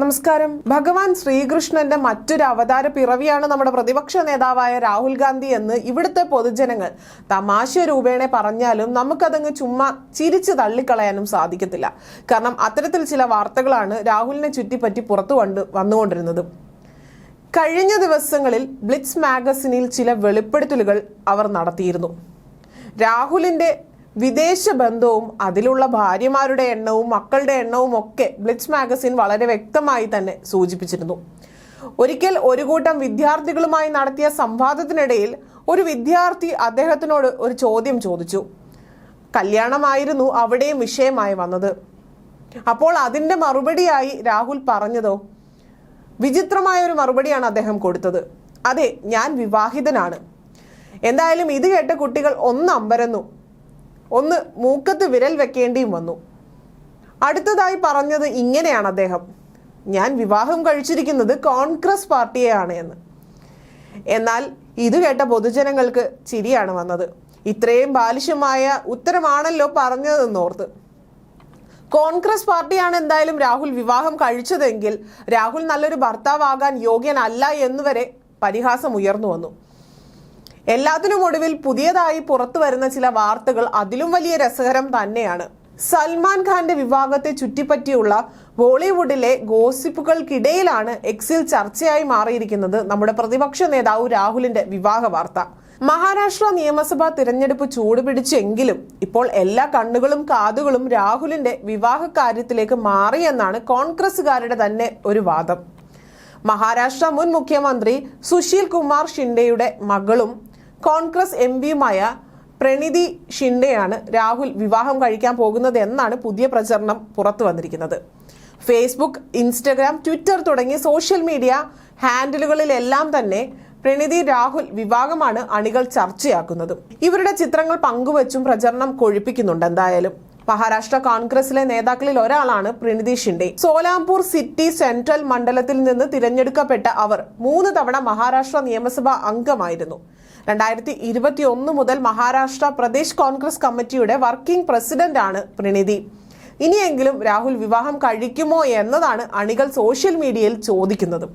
നമസ്കാരം. ഭഗവാൻ ശ്രീകൃഷ്ണന്റെ മറ്റൊരു അവതാര പിറവിയാണ് നമ്മുടെ പ്രതിപക്ഷ നേതാവായ രാഹുൽ ഗാന്ധി എന്ന് ഇവിടുത്തെ പൊതുജനങ്ങൾ തമാശ രൂപേണ പറഞ്ഞാലും നമുക്കതങ്ങ് ചുമ്മാ ചിരിച്ചു തള്ളിക്കളയാനും സാധിക്കത്തില്ല. കാരണം അത്തരത്തിൽ ചില വാർത്തകളാണ് രാഹുലിനെ ചുറ്റിപ്പറ്റി പുറത്തു കണ്ട് വന്നുകൊണ്ടിരുന്നത്. കഴിഞ്ഞ ദിവസങ്ങളിൽ ബ്ലിറ്റ്സ് മാഗസിനിൽ ചില വെളിപ്പെടുത്തലുകൾ അവർ നടത്തിയിരുന്നു. രാഹുലിന്റെ വിദേശ ബന്ധവും അതിലുള്ള ഭാര്യമാരുടെ എണ്ണവും മക്കളുടെ എണ്ണവും ഒക്കെ ബ്ലിറ്റ്സ് മാഗസിൻ വളരെ വ്യക്തമായി തന്നെ സൂചിപ്പിച്ചിരുന്നു. ഒരിക്കൽ ഒരു കൂട്ടം വിദ്യാർത്ഥികളുമായി നടത്തിയ സംവാദത്തിനിടയിൽ ഒരു വിദ്യാർത്ഥി അദ്ദേഹത്തിനോട് ഒരു ചോദ്യം ചോദിച്ചു. കല്യാണമായിരുന്നു അവിടെയും വിഷയമായി വന്നത്. അപ്പോൾ അതിന്റെ മറുപടിയായി രാഹുൽ പറഞ്ഞതോ? വിചിത്രമായ ഒരു മറുപടിയാണ് അദ്ദേഹം കൊടുത്തത്. അതെ ഞാൻ വിവാഹിതനാണ്. എന്തായാലും ഇത് കേട്ട കുട്ടികൾ ഒന്ന് അമ്പരന്നു. ഒന്ന് മൂക്കത്ത് വിരൽ വെക്കേണ്ടിയും വന്നു. അടുത്തതായി പറഞ്ഞത് ഇങ്ങനെയാണ് അദ്ദേഹം. ഞാൻ വിവാഹം കഴിച്ചിരിക്കുന്നത് കോൺഗ്രസ് പാർട്ടിയെയാണ് എന്ന്. എന്നാൽ ഇത് കേട്ട പൊതുജനങ്ങൾക്ക് ചിരിയാണ് വന്നത്. ഇത്രയും ബാലിശമായ ഉത്തരമാണല്ലോ പറഞ്ഞതെന്നോർത്ത്. കോൺഗ്രസ് പാർട്ടിയാണ് എന്തായാലും രാഹുൽ വിവാഹം കഴിച്ചതെങ്കിൽ രാഹുൽ നല്ലൊരു ഭർത്താവാകാൻ യോഗ്യനല്ല എന്നുവരെ പരിഹാസം ഉയർന്നു വന്നു. എല്ലാത്തിനും ഒടുവിൽ പുതിയതായി പുറത്തു വരുന്ന ചില വാർത്തകൾ അതിലും വലിയ രസകരം തന്നെയാണ്. സൽമാൻ ഖാന്റെ വിവാഹത്തെ ചുറ്റിപ്പറ്റിയുള്ള ബോളിവുഡിലെ ഗോസിപ്പുകൾക്കിടയിലാണ് എക്സിൽ ചർച്ചയായി മാറിയിരിക്കുന്നത് നമ്മുടെ പ്രതിപക്ഷ നേതാവ് രാഹുലിന്റെ വിവാഹ വാർത്ത. മഹാരാഷ്ട്ര നിയമസഭാ തിരഞ്ഞെടുപ്പ് ചൂടുപിടിച്ചെങ്കിലും ഇപ്പോൾ എല്ലാ കണ്ണുകളും കാതുകളും രാഹുലിന്റെ വിവാഹ കാര്യത്തിലേക്ക് മാറിയെന്നാണ് കോൺഗ്രസുകാരുടെ തന്നെ ഒരു വാദം. മഹാരാഷ്ട്ര മുൻ മുഖ്യമന്ത്രി സുശീൽ കുമാർ ഷിൻഡെയുടെ മകളും കോൺഗ്രസ് എം പിയുമായ പ്രണിതി ഷിൻഡെയാണ് രാഹുൽ വിവാഹം കഴിക്കാൻ പോകുന്നത് എന്നാണ് പുതിയ പ്രചരണം പുറത്തു വന്നിരിക്കുന്നത്. ഫേസ്ബുക്ക് ഇൻസ്റ്റഗ്രാം ട്വിറ്റർ തുടങ്ങിയ സോഷ്യൽ മീഡിയ ഹാൻഡിലുകളിലെല്ലാം തന്നെ പ്രണിതി രാഹുൽ വിവാഹമാണ് അണികൾ ചർച്ചയാക്കുന്നത്. ഇവരുടെ ചിത്രങ്ങൾ പങ്കുവച്ചും പ്രചരണം കൊഴിപ്പിക്കുന്നുണ്ട് എന്തായാലും. മഹാരാഷ്ട്ര കോൺഗ്രസിലെ നേതാക്കളിൽ ഒരാളാണ് പ്രണിതി ഷിൻഡെ. സോലാംപൂർ സിറ്റി സെൻട്രൽ മണ്ഡലത്തിൽ നിന്ന് തിരഞ്ഞെടുക്കപ്പെട്ട അവർ മൂന്ന് തവണ മഹാരാഷ്ട്ര നിയമസഭാ അംഗമായിരുന്നു. രണ്ടായിരത്തി ഇരുപത്തി ഒന്ന് മുതൽ മഹാരാഷ്ട്ര പ്രദേശ് കോൺഗ്രസ് കമ്മിറ്റിയുടെ വർക്കിംഗ് പ്രസിഡന്റ് ആണ് പ്രണീതി. ഇനിയെങ്കിലും രാഹുൽ വിവാഹം കഴിക്കുമോ എന്നതാണ് അണികൾ സോഷ്യൽ മീഡിയയിൽ ചോദിക്കുന്നത്.